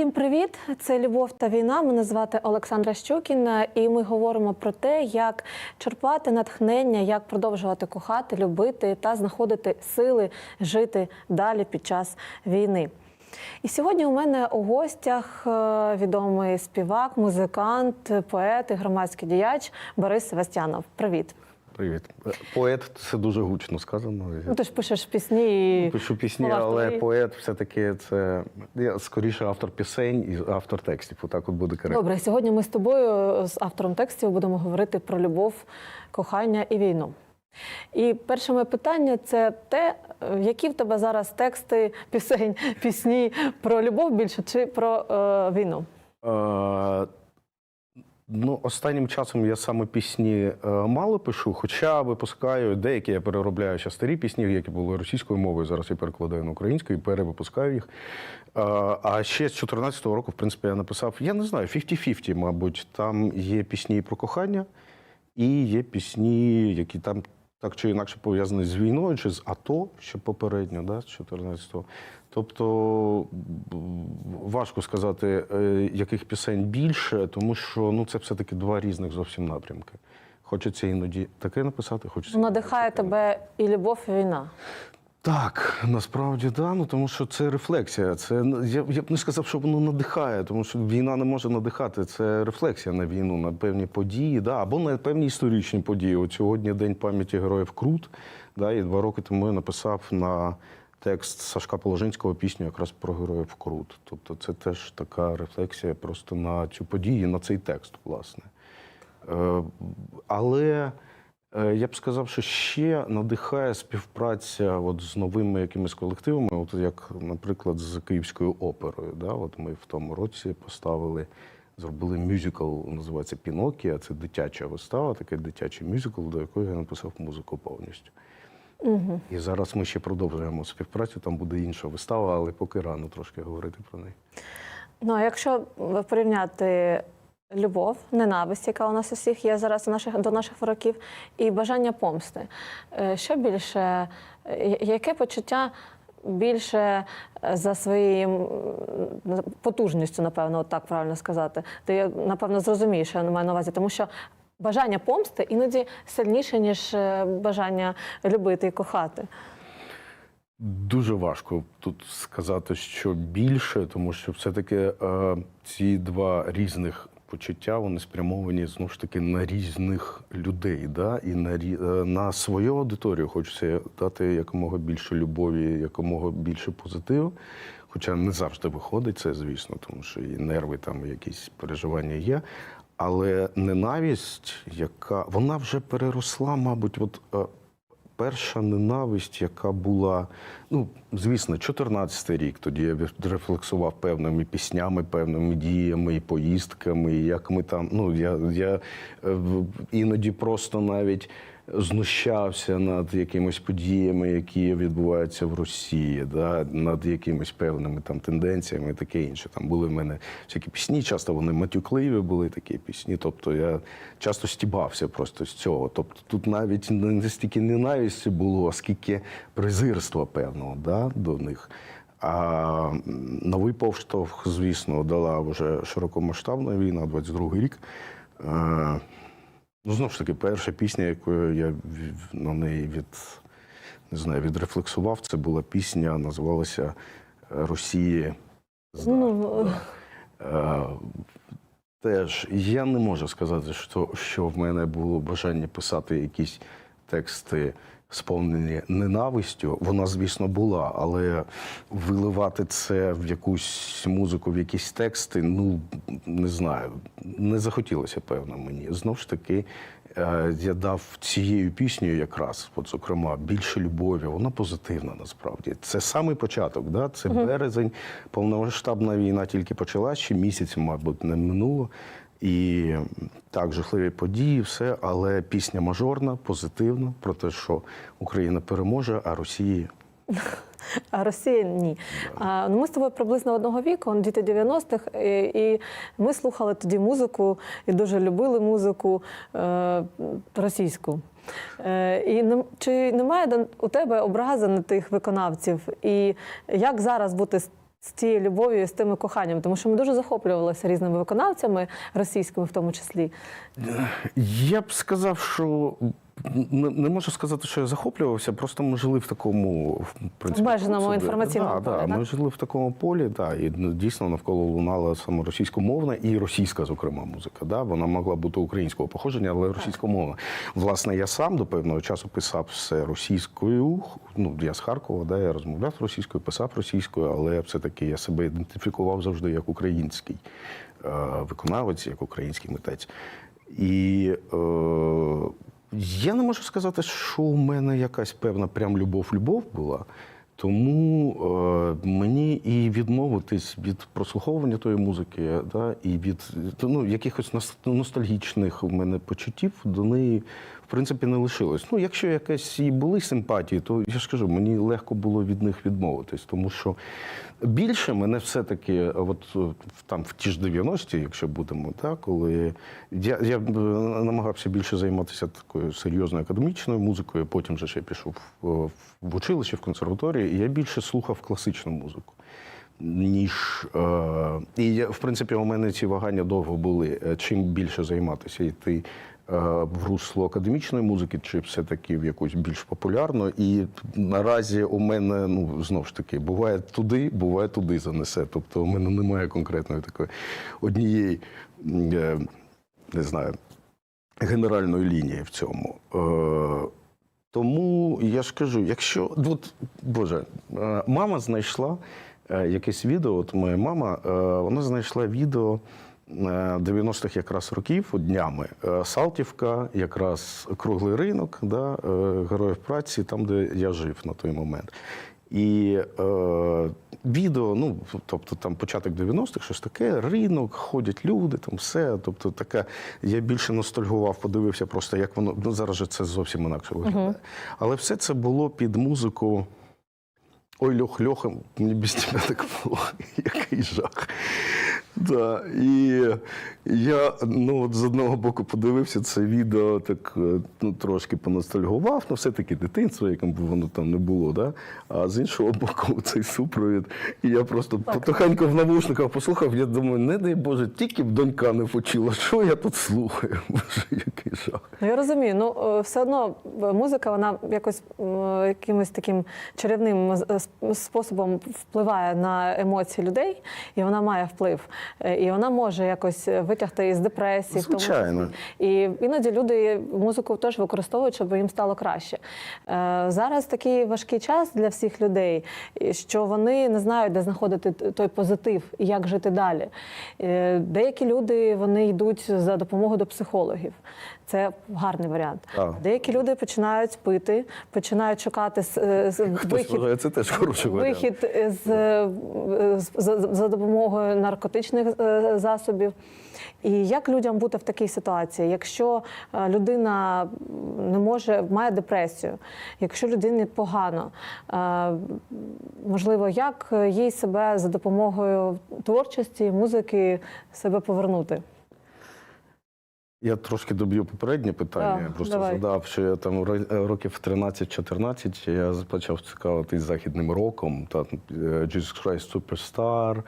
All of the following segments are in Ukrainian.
Усім привіт! Це Любов та війна. Мене звати Олександра Щукіна, і ми говоримо про те, як черпати натхнення, як продовжувати кохати, любити та знаходити сили жити далі під час війни. І сьогодні у мене у гостях е, відомий співак, музикант, поет і громадський діяч Борис Севастьянов. Привіт! Привіт. Е, Поет це дуже гучно сказано. Ну, ти ж пишеш пісні і Пишу пісні, але поет все-таки це я скоріше автор пісень і автор текстів. Отак от буде коректно. Добре, сьогодні ми з тобою, з автором текстів, будемо говорити про любов, кохання і війну. І перше моє питання це те, е, які в тебе зараз тексти пісень, пісні про любов більше чи про е, війну? Е, ну, останнім часом я саме пісні е, мало пишу, хоча випускаю деякі, я переробляю ще старі пісні, які були російською мовою. Зараз я перекладаю на українську і перевипускаю їх. Е, а ще з 2014 року, в принципі, я написав, я не знаю, 50-50, мабуть. Там є пісні про кохання, і є пісні, які там так чи інакше пов'язані з війною чи з АТО, ще попередньо, да, з 14-го. Тобто важко сказати, е, яких пісень більше, тому що ну, це все-таки два різних зовсім напрямки. Хочеться іноді таке написати, хочеться. Надихає таке. тебе і любов, і війна. Так, насправді да, ну тому що це рефлексія. Це я, я б не сказав, що воно надихає, тому що війна не може надихати. Це рефлексія на війну, на певні події, да, або на певні історичні події. От сьогодні День пам'яті героїв Крут. Да, і два роки тому я написав на текст Сашка Положинського пісню якраз про героїв Крут. Тобто це теж така рефлексія просто на цю подію, на цей текст, власне. Е, Але е, я б сказав, що ще надихає співпраця от з новими якимись колективами, от як, наприклад, з Київською оперою. Да? От ми в тому році поставили, зробили мюзикл, називається Пінокія. Це дитяча вистава, такий дитячий мюзикл, до якого я написав музику повністю. Угу. І зараз ми ще продовжуємо співпрацю. Там буде інша вистава, але поки рано трошки говорити про неї. Ну, а якщо порівняти любов, ненависть, яка у нас усіх є зараз до наших, до наших ворогів, і бажання помсти, е, що більше, е, яке почуття більше е, за своєю м, потужністю, напевно, от так правильно сказати? Ти, напевно, зрозумієш, що я маю на увазі, тому що бажання помсти іноді сильніше, ніж е, бажання любити і кохати. Дуже важко тут сказати, що більше, тому що все-таки е, ці два різних почуття вони спрямовані знову ж таки на різних людей. Да? І на, е, на свою аудиторію хочеться дати якомога більше любові, якомога більше позитиву. Хоча не завжди виходить це, звісно, тому що і нерви, там якісь переживання є. Але ненависть, яка вона вже переросла, мабуть, от е, перша ненависть, яка була, ну, звісно, 14-й рік. Тоді я рефлексував певними піснями, певними діями і поїздками, як ми там. Ну, я, я е, іноді просто навіть знущався над якимись подіями, які відбуваються в Росії, да, над якимись певними там тенденціями таке інше. Там були в мене всякі пісні, часто вони матюкливі були такі пісні. Тобто я часто стібався просто з цього. Тобто тут навіть не стільки ненависті було, скільки презирства певного да, до них. А новий повштовх, звісно, дала вже широкомасштабна війна, 22-й рік. Ну, знову ж таки, перша пісня, якою я на неї від, не знаю, відрефлексував, це була пісня, називалася Росії. здатна». Ну, Е, Теж я не можу сказати, що, що в мене було бажання писати якісь тексти, сповнені ненавистю. Вона, звісно, була, але виливати це в якусь музику, в якісь тексти, ну не знаю, не захотілося, певно, мені. Знов ж таки, е, я дав цією піснею якраз, от, зокрема, більше любові. Вона позитивна насправді. Це самий початок, да? це березень, повномасштабна війна тільки почалась, ще місяць, мабуть, не минуло. І так, жахливі події, все, але пісня мажорна, позитивна про те, що Україна переможе, а Росії А Росія ні. А, ну, ми з тобою приблизно одного віку, ну, діти 90-х, і, і ми слухали тоді музику і дуже любили музику е, російську. Е, і не, чи немає у тебе образи на тих виконавців? І як зараз бути з тією любов'ю з тими коханням? Тому що ми дуже захоплювалися різними виконавцями, російськими в тому числі. Я б сказав, що не, не можу сказати, що я захоплювався, просто ми жили в такому в принципі, Обмеженому собі. інформаційному да, полі, да, так? Ми жили в такому полі, да, і дійсно навколо лунала саме російськомовна і російська, зокрема, музика. Да? Вона могла бути українського походження, але російськомовна. Власне, я сам до певного часу писав все російською. Ну, я з Харкова, да, я розмовляв російською, писав російською, але все-таки я себе ідентифікував завжди як український е, виконавець, як український митець. І е, я не можу сказати, що у мене якась певна прям любов-любов була. Тому е, мені і відмовитись від прослуховування тої музики, да, і від ну, якихось ностальгічних у мене почуттів до неї, в принципі, не лишилось. Ну, якщо якась і були симпатії, то я ж кажу, мені легко було від них відмовитись, тому що більше мене все-таки, от е, там в ті ж 90-ті, якщо будемо, так, коли я, я е, намагався більше займатися такою серйозною академічною музикою, потім же ще пішов в, в училище, в консерваторію, і я більше слухав класичну музику. Ніж е, і я, в принципі, у мене ці вагання довго були. Е, Чим більше займатися, йти е, в русло академічної музики, чи все-таки в якусь більш популярну. І наразі у мене ну знову ж таки буває туди, буває туди занесе. Тобто у мене немає конкретної такої однієї, е, не знаю, генеральної лінії в цьому. Е, тому я ж кажу, якщо от, Боже, е, мама знайшла е, якесь відео. От моя мама, е, вона знайшла відео е, 90-х якраз років днями. Е, Салтівка, якраз круглий ринок, да, е, героїв праці, там, де я жив на той момент. І е, відео, ну тобто там початок 90-х, щось таке, ринок, ходять люди, там все. Тобто таке, я більше ностальгував, подивився просто, як воно. Ну зараз же це зовсім інакше виглядає. Але все це було під музику. Ой, Льох, Льоха, мені без тебе так було. Який жах. Да. І я ну, от з одного боку подивився це відео, так е, ну, трошки поностальгував, ну все-таки дитинство, яким би воно там не було. Да? А з іншого боку, цей супровід. І я просто потихеньку в навушниках послухав, я думаю, не дай Боже, тільки б донька не почула, що я тут слухаю. Боже, який жах. Ну я розумію. Ну е, все одно е, музика, вона якось якимось таким чарівним способом впливає на емоції людей, і вона має вплив. Е, І вона може якось витягти із депресії. в тому. Звичайно. І іноді люди музику теж використовують, щоб їм стало краще. Е, Зараз такий важкий час для всіх людей, що вони не знають, де знаходити той позитив і як жити далі. Е, Деякі люди вони йдуть за допомогою до психологів. Це гарний варіант. Так. Деякі люди починають пити, починають шукати е, вихід це теж хороший вихід з, з- за, за допомогою наркотичних е, засобів. І як людям бути в такій ситуації, якщо е, людина не може, має депресію, якщо людині погано, е, можливо, як їй себе за допомогою творчості, музики себе повернути? Я трошки доб'ю попереднє питання. Так, я просто давай. задав, що я там років 13-14 я почав цікавитись західним роком. Та Jesus Christ Superstar,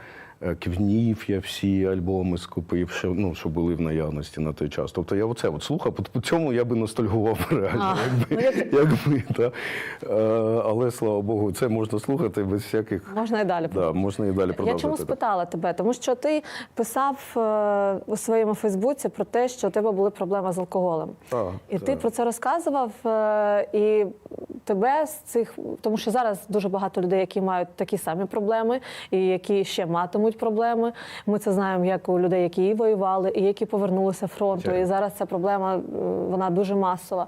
е, Квнів, я всі альбоми скупив, що, ну, що були в наявності на той час. Тобто я оце от слухав, по- цьому я би ностальгував реально, А, якби, ну, як- якби та. Е, але слава Богу, це можна слухати без всяких. Можна і далі Да, можна і далі Я чому спитала тебе? Тому що ти писав е, у своєму Фейсбуці про те, що у тебе були проблеми з алкоголем. Так, і ти про це розказував, і тебе з цих, тому що зараз дуже багато людей, які мають такі самі проблеми, і які ще матимуть проблеми. Ми це знаємо як у людей, які і воювали, і які повернулися фронту. Звичайно. І зараз ця проблема вона дуже масова.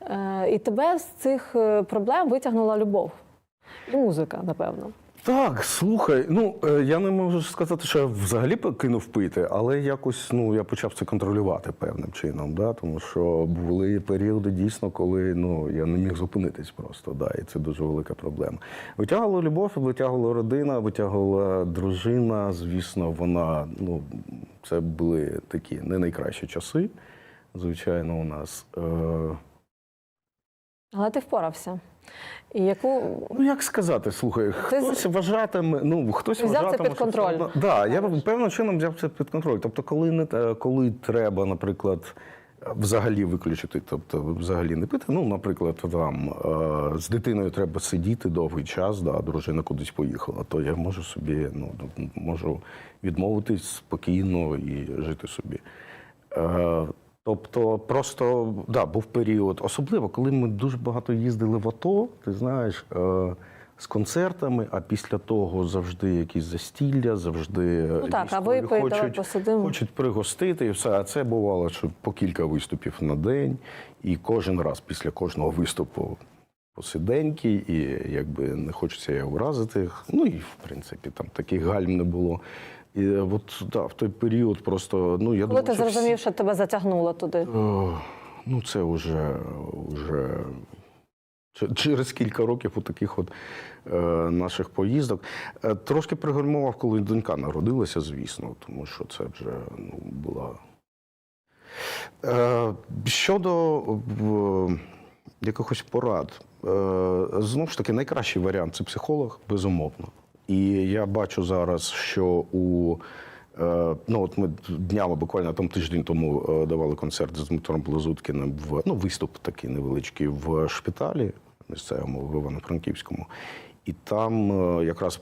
Е, І тебе з цих е, проблем витягнула любов. І музика, напевно. Так, слухай, ну е, я не можу сказати, що я взагалі покинув пити, але якось ну я почав це контролювати певним чином, да, тому що були періоди дійсно, коли ну я не міг зупинитись просто, да, і це дуже велика проблема. Витягувала любов, витягувала родина, витягувала дружина. Звісно, вона ну це були такі не найкращі часи. Звичайно, у нас. Е, Але ти впорався. І яку Ну як сказати, слухай, хтось вважатиме, ну хтось Взяв це вважатиме, під що контроль. все одно- Да, я певним чином взяв це під контроль. Тобто, коли не те- коли треба, наприклад. Взагалі виключити, тобто взагалі не пити. Ну, наприклад, там е, з дитиною треба сидіти довгий час, да, дружина кудись поїхала, то я можу собі ну, можу відмовитись спокійно і жити собі. Е, Тобто, просто да, був період, особливо, коли ми дуже багато їздили в АТО, ти знаєш, е, з концертами, а після того завжди якісь застілля, завжди Ну так, а давай хочуть, посидимо. хочуть пригостити і все. А це бувало, що по кілька виступів на день, і кожен раз після кожного виступу посиденький, і якби не хочеться я вразити. Ну і в принципі там таких гальм не було. І е, от да, в той період просто ну я коли думаю, ти що всі- зрозумів, що тебе затягнуло туди? О, ну, це вже, вже через кілька років у таких от е, наших поїздок. Е, трошки пригальмував, коли донька народилася, звісно, тому що це вже ну, була. Е, щодо в, якихось порад, е, знову ж таки, найкращий варіант це психолог, безумовно. І я бачу зараз, що у Е, Ну, от ми днями, буквально там тиждень тому е, давали концерт з Дмитром Блазуткіним в ну, виступ такий невеличкий в шпиталі місцевому в Івано-Франківському. І там е, якраз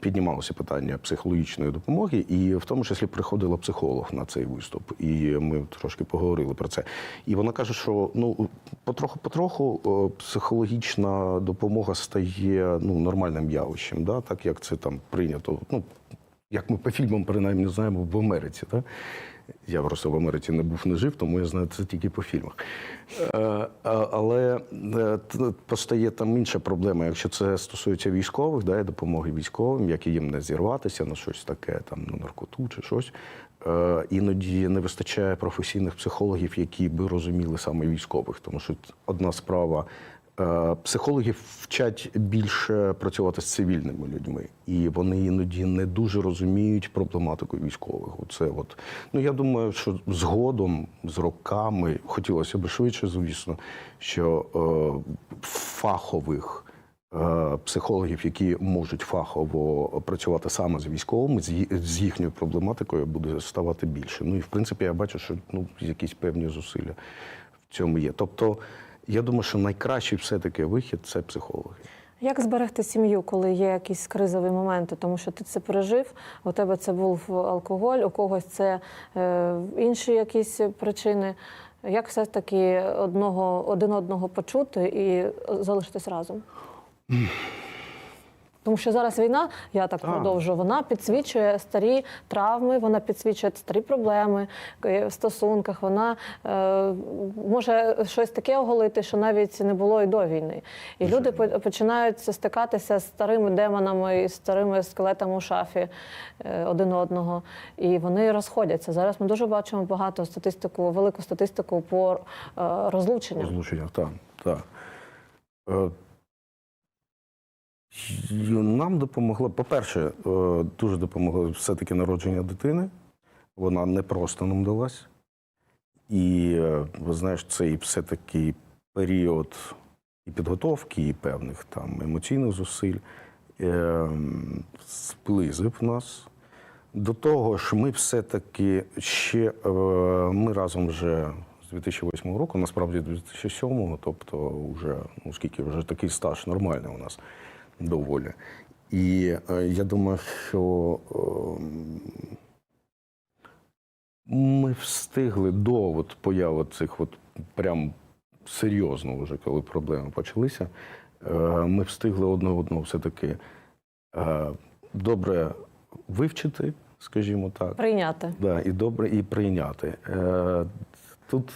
піднімалося питання психологічної допомоги, і в тому числі приходила психолог на цей виступ. І ми трошки поговорили про це. І вона каже, що ну потроху-потроху е, психологічна допомога стає ну, нормальним явищем, да? так як це там прийнято. Ну, як ми по фільмам принаймні знаємо в Америці. Так? Я просто в Америці не був, не жив, тому я знаю це тільки по фільмах. Е, але е, постає там інша проблема. Якщо це стосується військових, да, допомоги військовим, як їм не зірватися на щось таке, там на наркоту чи щось. е, Іноді не вистачає професійних психологів, які би розуміли саме військових, тому що одна справа. Е, Психологів вчать більше працювати з цивільними людьми, і вони іноді не дуже розуміють проблематику військових. Оце от ну я думаю, що згодом з роками хотілося б швидше, звісно, що е, фахових е, психологів, які можуть фахово працювати саме з військовими, з їхньою проблематикою, буде ставати більше. Ну і в принципі, я бачу, що ну якісь певні зусилля в цьому є. Тобто. Я думаю, що найкращий все-таки вихід це психологи. Як зберегти сім'ю, коли є якісь кризові моменти? Тому що ти це пережив, у тебе це був алкоголь, у когось це е, інші якісь причини. Як все ж таки одного, один одного почути і залишитись разом? Тому що зараз війна, я так продовжу, вона підсвічує старі травми, вона підсвічує старі проблеми е, в стосунках. Вона е, може щось таке оголити, що навіть не було і до війни. І люди по- починають стикатися з старими демонами і старими скелетами у шафі е, один одного. І вони розходяться. Зараз ми дуже бачимо багато статистику, велику статистику по е, розлученням. Розлучення, так. так. Е, Нам допомогло, по-перше, е, дуже допомогло все-таки народження дитини. Вона не просто нам далась. І, е, ви знаєш, цей все-таки період і підготовки, і певних там емоційних зусиль е, зблизив нас. До того ж, ми все-таки ще е, ми разом вже з 2008 року, насправді 2007, тобто вже, ну скільки вже такий стаж нормальний у нас доволі. І е, я думаю, що е, ми встигли до от появи цих от прям серйозно, вже коли проблеми почалися, е, ми встигли одне одного все-таки е, добре вивчити, скажімо так. Прийняти. Да, і добре і прийняти. Тут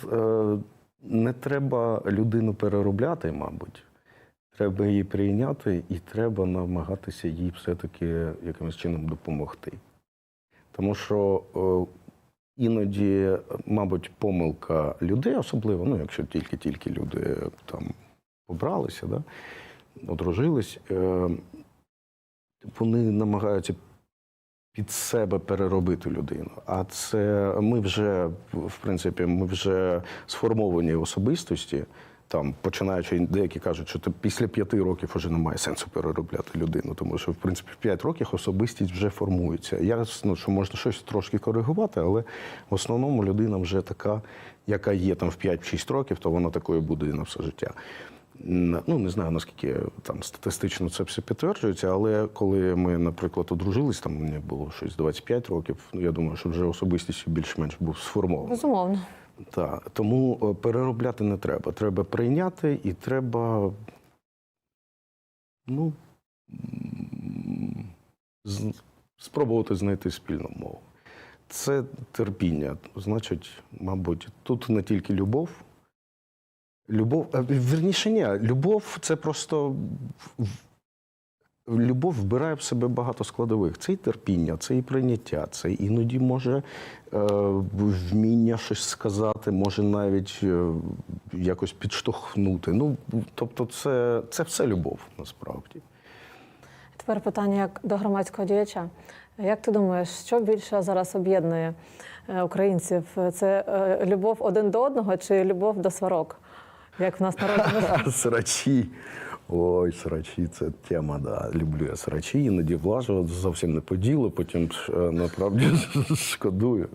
не треба людину переробляти, мабуть. Треба її прийняти, і треба намагатися їй все-таки якимось чином допомогти. Тому що е, іноді, мабуть, помилка людей, особливо, ну, якщо тільки-тільки люди там побралися, да, одружились, е, вони намагаються під себе переробити людину. А це ми вже, в принципі, ми вже сформовані особистості. Там починаючи, деякі кажуть, що то після п'яти років вже немає сенсу переробляти людину, тому що в принципі в п'ять років особистість вже формується. Я ну, що можна щось трошки коригувати, але в основному людина вже така, яка є там в 5-6 років, то вона такою буде і на все життя. Ну, не знаю, наскільки там статистично це все підтверджується, але коли ми, наприклад, одружились, там мені було щось 25 років, ну я думаю, що вже особистість більш-менш був сформований. Безумовно. Так, тому е, переробляти не треба. Треба прийняти і треба. Ну, з- спробувати знайти спільну мову. Це терпіння. Значить, мабуть, тут не тільки любов. Любов, а, верніше, ні, любов це просто. Любов вбирає в себе багато складових. Це і терпіння, це і прийняття, це іноді може е, вміння щось сказати, може навіть е, якось підштовхнути. Ну, тобто, це, це все любов насправді. Тепер питання як до громадського діяча. Як ти думаєш, що більше зараз об'єднує е, українців? Це любов один до одного чи любов до сварок? Як в нас народжено? Срачі. Ой, срачі, це тема, да. Люблю я срачі, іноді влажу, зовсім не по ділу, потім е, насправді шкодую.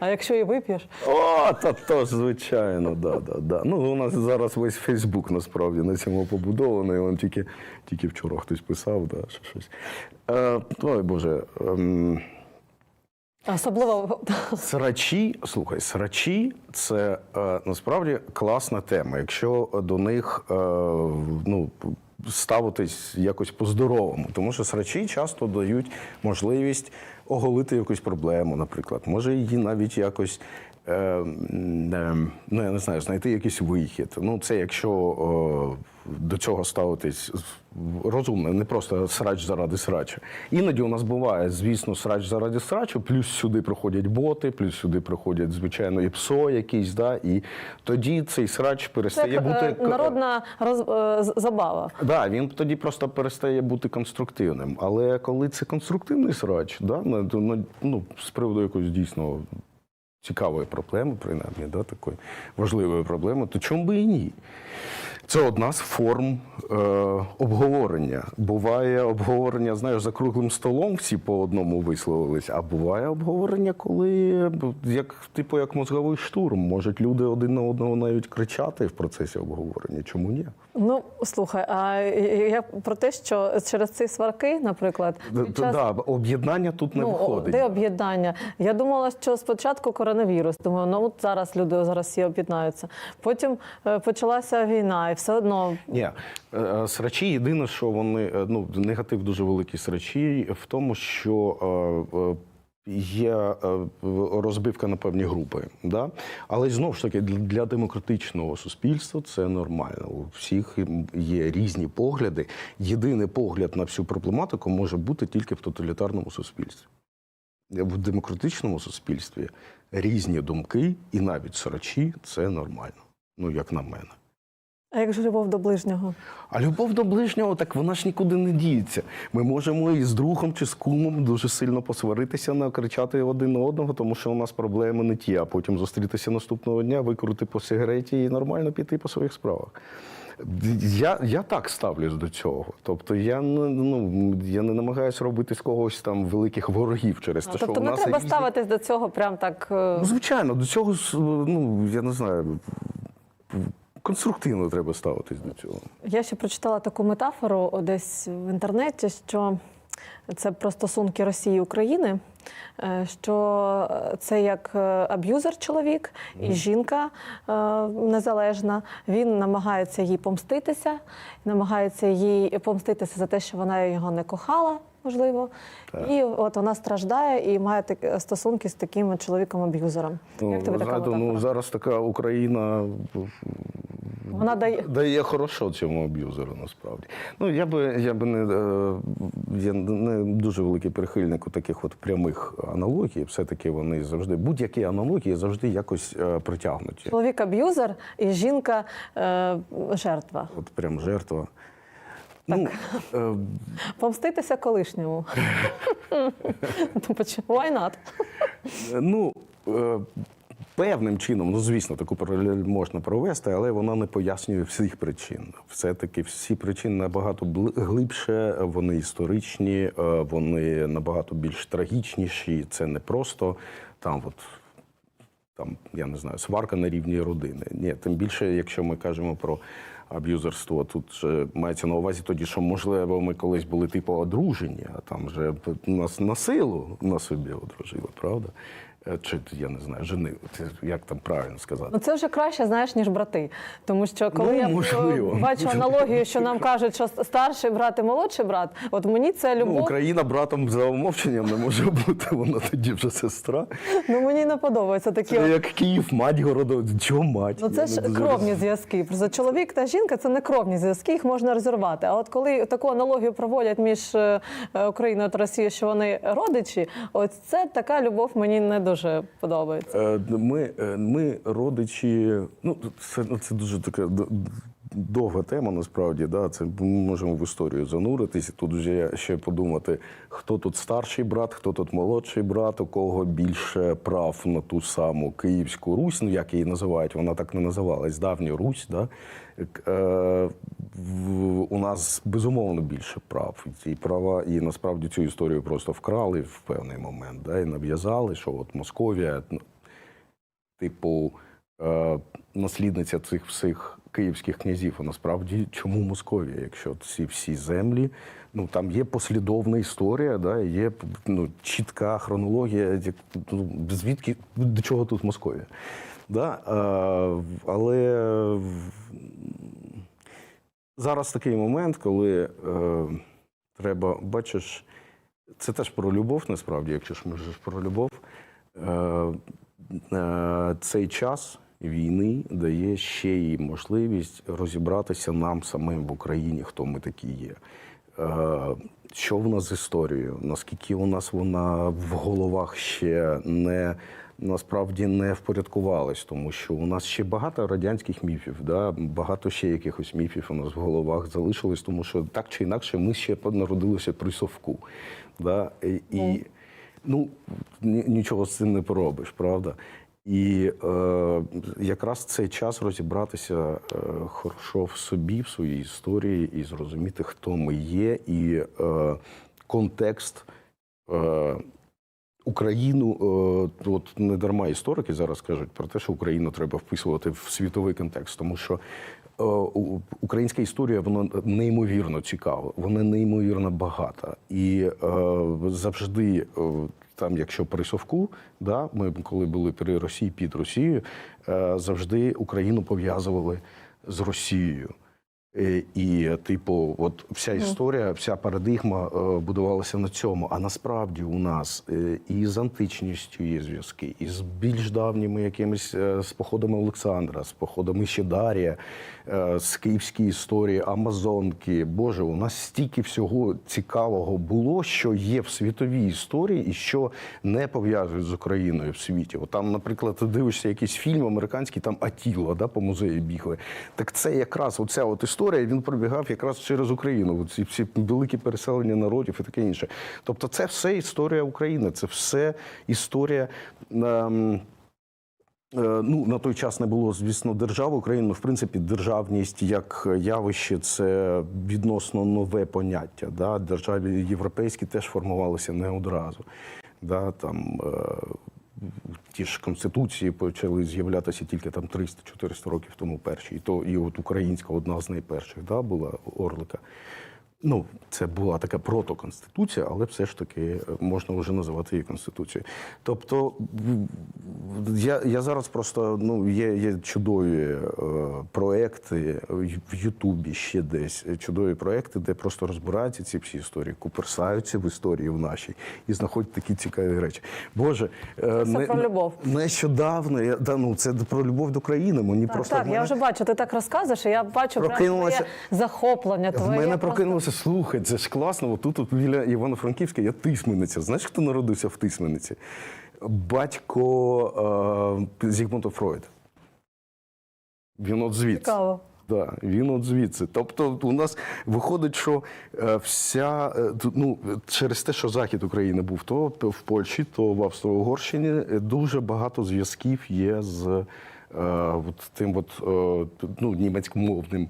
А якщо і вип'єш? О, та то ж, звичайно, да, да, да. Ну, у нас зараз весь Фейсбук насправді на цьому побудований. Він тільки, тільки вчора хтось писав, да, що щось. Е, ой, Боже. Ем, Особливо Срачі, слухай, срачі це е, насправді класна тема. Якщо до них е, ну, ставитись якось по-здоровому, тому що срачі часто дають можливість оголити якусь проблему, наприклад, може її навіть якось. Е, е, ну, я не знаю, знайти якийсь вихід. Ну, це якщо е, до цього ставитись розумно, не просто срач заради срача. Іноді у нас буває, звісно, срач заради срачу, плюс сюди приходять боти, плюс сюди приходять, звичайно, і псо якийсь, да, і тоді цей срач перестає бути. е, народна роз... е, забава. Да, він тоді просто перестає бути конструктивним. Але коли це конструктивний срач, да, ну, з приводу якоїсь дійсно цікавої проблеми, принаймні, да, такої важливої проблеми, то чому би і ні? Це одна з форм е, обговорення. Буває обговорення, знаєш, за круглим столом всі по одному висловились, а буває обговорення, коли як типу як мозговий штурм, можуть люди один на одного навіть кричати в процесі обговорення. Чому ні? Ну слухай, а я про те, що через ці сварки, наприклад, під час- Да, об'єднання тут не ну, виходить. де об'єднання? Я думала, що спочатку коронавірус. Думаю, ну от зараз люди зараз всі об'єднаються. Потім е, почалася війна, і все одно Ні, е, е, срачі єдине, що вони е, ну негатив дуже великий срачі в тому, що є розбивка на певні групи. Да? Але знову ж таки, для демократичного суспільства це нормально. У всіх є різні погляди. Єдиний погляд на всю проблематику може бути тільки в тоталітарному суспільстві. В демократичному суспільстві різні думки і навіть срачі це нормально. Ну, як на мене. А як же любов до ближнього? А любов до ближнього, так вона ж нікуди не діється. Ми можемо і з другом чи з кумом дуже сильно посваритися, накричати один на одного, тому що у нас проблеми не ті, а потім зустрітися наступного дня, викрути по сигареті і нормально піти по своїх справах. Я, я так ставлюсь до цього.Тобто я ну, я не намагаюся робити з когось там великих ворогів через те, що тобто у не треба різні- ставитись до цього прям так. е, Ну, звичайно, до цього ну я не знаю. Конструктивно треба ставитись до цього. Я ще прочитала таку метафору десь в інтернеті, що це про стосунки Росії і України, е, що це як е, аб'юзер чоловік і жінка е, незалежна. Він намагається їй помститися, намагається їй помститися за те, що вона його не кохала. Можливо, і от вона страждає і має так, стосунки з таким чоловіком-аб'юзером. Як тобі така ну зараз така Україна Вона дає дає хорошо цьому аб'юзеру, насправді. Ну я би я би не е, я не дуже великий прихильник у таких от прямих аналогій. Все-таки вони завжди будь-які аналогії завжди якось е, притягнуті. чоловік-аб'юзер і жінка е, жертва. От прям жертва. Ну, е, Помститися колишньому. Ну, Why not? Ну, е, певним чином, ну звісно, таку паралель можна провести, але вона не пояснює всіх причин. Все-таки всі причини набагато глибше, вони історичні, е, вони набагато більш трагічніші. Це не просто там, от там, я не знаю, сварка на рівні родини. Ні, тим більше, якщо ми кажемо про аб'юзерство, тут же мається на увазі тоді, що можливо ми колись були типу одружені, а там вже нас на силу на собі одружили, правда? Е, Чи я не знаю, женили. Це як там правильно сказати? Ну це вже краще, знаєш, ніж брати. Тому що коли Ну, я можливо. е, бачу аналогію, що нам кажуть, що старший брат і молодший брат, от мені це Ну, любов. Україна братом за умовченням не може бути, вона тоді вже сестра. Ну мені не подобаються такі. Це от- як Київ, мать городов. Чого мать? Ну це Я ж кровні зв'язки. Просто чоловік та жінка це не кровні зв'язки, їх можна розірвати. А от коли таку аналогію проводять між е, Україною та Росією, що вони родичі, ось це така любов мені не дуже подобається. Е, Ми, е, ми родичі, ну це, ну, це дуже така довга тема, насправді. Да? Це ми можемо в історію зануритися. Тут вже ще подумати, хто тут старший брат, хто тут молодший брат, у кого більше прав на ту саму Київську Русь, ну як її називають, вона так не називалась, давню Русь. Да? У нас безумовно більше прав. Ці права, і насправді цю історію просто вкрали в певний момент, да, і нав'язали, що от Московія, ну, типу, е, наслідниця цих всіх київських князів. А насправді чому Московія, якщо ці всі землі, ну там є послідовна історія, да, є ну, чітка хронологія, ну, звідки до чого тут Московія. Да? Е, але зараз такий момент, коли е, треба, бачиш, це теж про любов, насправді, якщо ж ми ж про любов. Е, е, цей час війни дає ще й можливість розібратися нам самим в Україні, хто ми такі є. Е, що в нас з історією? Наскільки у нас вона в головах ще не насправді не впорядкувалась, тому що у нас ще багато радянських міфів, да? багато ще якихось міфів у нас в головах залишилось, тому що так чи інакше ми ще народилися при совку. Да? І, і ну, нічого з цим не поробиш, правда? І е, якраз цей час розібратися е, хорошо в собі, в своїй історії, і зрозуміти, хто ми є, і е, контекст. Е, Україну, е, от не дарма історики зараз кажуть про те, що Україну треба вписувати в світовий контекст, тому що е, українська історія вона неймовірно цікава, вона неймовірно багата. І е, завжди, там, якщо при Совку, да, ми коли були при Росії під Росією, завжди Україну пов'язували з Росією. Е, І, типу, от вся історія, вся парадигма е, будувалася на цьому. А насправді у нас е, і з античністю є зв'язки, і з більш давніми якимись з походами Олександра, з походами ще Дарія, е, з київської історії, Амазонки. Боже, у нас стільки всього цікавого було, що є в світовій історії, і що не пов'язують з Україною в світі. От там, наприклад, ти дивишся якийсь фільм американський, там Атіла, да, по музею бігли. Так це якраз оця от історія, він пробігав якраз через Україну. Ці всі великі переселення народів і таке інше. Тобто, це все історія України, це все історія. ем, Е, Ну, на той час не було, звісно, держави України. В принципі, державність як явище це відносно нове поняття. Да? Державі європейські теж формувалися не одразу. Да? Там, е, ті ж конституції почали з'являтися тільки там 300-400 років тому перші. І то і от українська одна з найперших да, була Орлика. Ну, це була така протоконституція, але все ж таки е, можна вже називати її конституцією. Тобто я, я зараз просто ну, є, є чудові е, проекти в Ютубі ще десь, е, чудові проекти, де просто розбираються ці всі історії, куперсаються в історії в нашій і знаходять такі цікаві речі. Боже, е, Це про любов. Нещодавно я да, ну, це про любов до країни. Мені Так, просто так, в я вже бачу, ти так розказуєш, і я бачу прямо Прокинулася- твоє захоплення. в мене просто- прокинулося, слухай, це ж класно. От тут, тут біля Івано-Франківська є тисмениця. Знаєш, хто народився в тисмениці? Батько е, Зігмунда Фройда. Він от звідси. Цікаво. Да, він от звідси. Тобто, у нас виходить, що е, вся е, ну через те, що захід України був то в Польщі, то в Австро-Угорщині е, дуже багато зв'язків є з е, от тим, от, е, ну, німецькомовним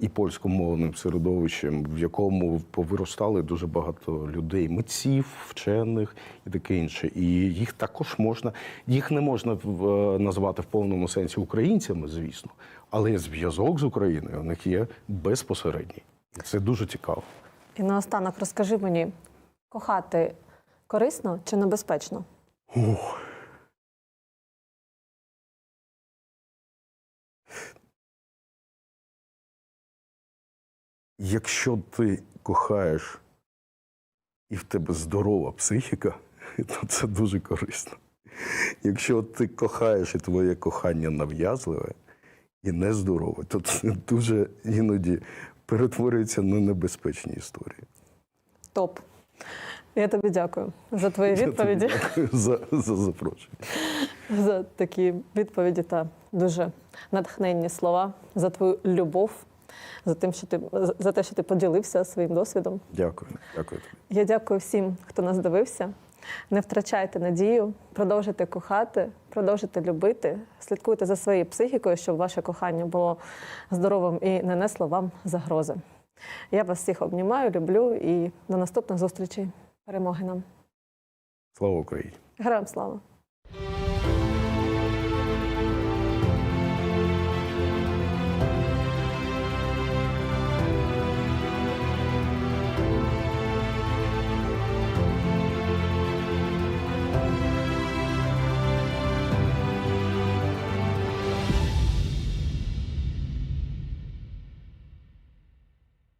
і польськомовним середовищем, в якому повиростали дуже багато людей, митців, вчених і таке інше. І їх також можна, їх не можна е, назвати в повному сенсі українцями, звісно, але зв'язок з Україною у них є безпосередній. Це дуже цікаво. І наостанок розкажи мені, кохати корисно чи небезпечно? Ух. Якщо ти кохаєш і в тебе здорова психіка, то це дуже корисно. Якщо ти кохаєш і твоє кохання нав'язливе і нездорове, то це дуже іноді перетворюється на небезпечні історії. Топ. Я тобі дякую за твої Я тобі відповіді, Дякую за, за запрошення. за такі відповіді та дуже натхненні слова, за твою любов, за тим, що ти за те, що ти поділився своїм досвідом. Дякую, дякую. Я дякую всім, хто нас дивився. Не втрачайте надію, продовжуйте кохати, продовжуйте любити, слідкуйте за своєю психікою, щоб ваше кохання було здоровим і не несло вам загрози. Я вас всіх обнімаю, люблю і до наступних зустрічей. Перемоги нам. Слава Україні! Героям слава!